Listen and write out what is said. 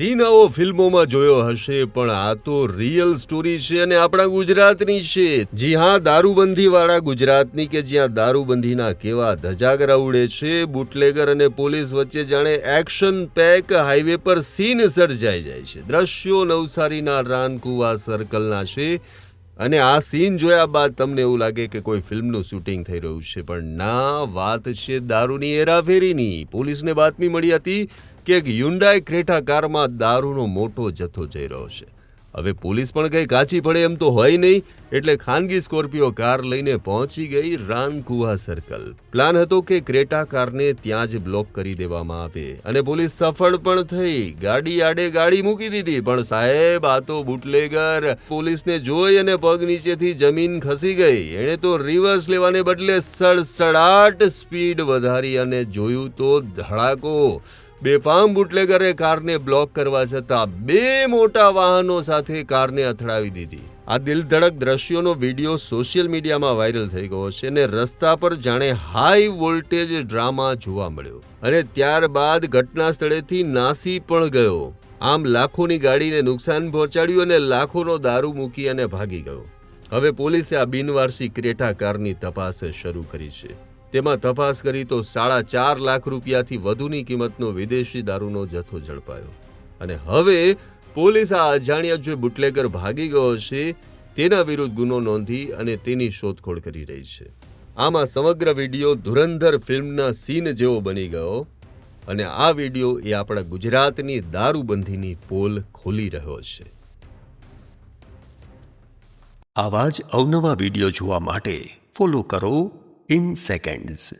Scene આવો ફિલ્મોમાં જોયો હશે, પણ આ તો રિયલ સ્ટોરી છે અને આપણા ગુજરાતની છે. જી હા દારૂબંધી વાળા ગુજરાતની કે જ્યાં દારૂબંધીના કેવા ધજાગરા ઉડે છે, બુટલેગર અને પોલીસ વચ્ચે જાણે એક્શન પેક હાઈવે પર સીન સર્જાઈ જાય છે. દ્રશ્યો નવસારીના રાનકુવા સર્કલના છે. અને આ સીન જોયા બાદ તમને એવું લાગે કે કોઈ ફિલ્મનું શૂટિંગ થઈ રહ્યું છે, પણ ના, વાત છે દારૂની હેરાફેરીની. પોલીસને બાતમી મળી હતી કે એક યુન્ડાઈ ક્રેટા કારમાં દારૂનો મોટો જથ્થો જઈ રહ્યો છે. હવે પોલીસ પણ કંઈ કાચી પડે એમ તો હોય નહીં, એટલે ખાનગી સ્કોર્પિયો કાર લઈને પહોંચી ગઈ રાનકુવા સર્કલ પ્લાન હતો કે ક્રેટા કારને ત્યાં જ બ્લોક કરી દેવામાં આવે. અને પોલીસ સફળ પણ થઈ. ગાડી આડે ગાડી મૂકી દીધી, પણ સાહેબ, આ તો બુટલેગર. પોલીસને જોઈ અને પગ નીચેથી જમીન ખસી ગઈ. એણે તો રિવર્સ લેવાને બદલે સડસડાટ સ્પીડ વધારી અને જોયું તો ધડાકો. બેફામ બુટલેગરે કારને બ્લોક કરવા જતાં બે મોટા વાહનો સાથે કારને અથડાવી દીધી. આ દિલધડક દ્રશ્યોનો વીડિયો સોશિયલ મીડિયામાં વાયરલ થઈ ગયો છે અને રસ્તા પર જાણે હાઈ વોલ્ટેજ ડ્રામા જોવા મળ્યો અને ત્યારબાદ ઘટના સ્થળેથી નાસી પણ ગયો. આમ લાખોની ગાડીને નુકસાન પહોંચાડ્યું અને લાખોનો દારૂ મૂકી અને ભાગી ગયો. હવે પોલીસે આ બિનવારસી ક્રેટા કારની તપાસ શરૂ કરી છે. તેમાં તપાસ કરી તો સાડા ચાર લાખ રૂપિયાથી વધુની કિંમતનો વિદેશી દારૂનો જથ્થો ઝડપાયો. અને હવે પોલીસ આ અજાણ્યા જે બુટલેગર ભાગી ગયો છે, તેના વિરુદ્ધ ગુનો નોંધી અને તેની શોધખોળ કરી રહી છે. આમાં સમગ્ર વીડિયો ધુરંધર ફિલ્મના સીન જેવો બની ગયો અને આ વીડિયો એ આપણા ગુજરાતની દારૂબંધીની પોલ ખોલી રહ્યો છે. આવા જ અવનવા વીડિયો જોવા માટે ફોલો કરો in seconds.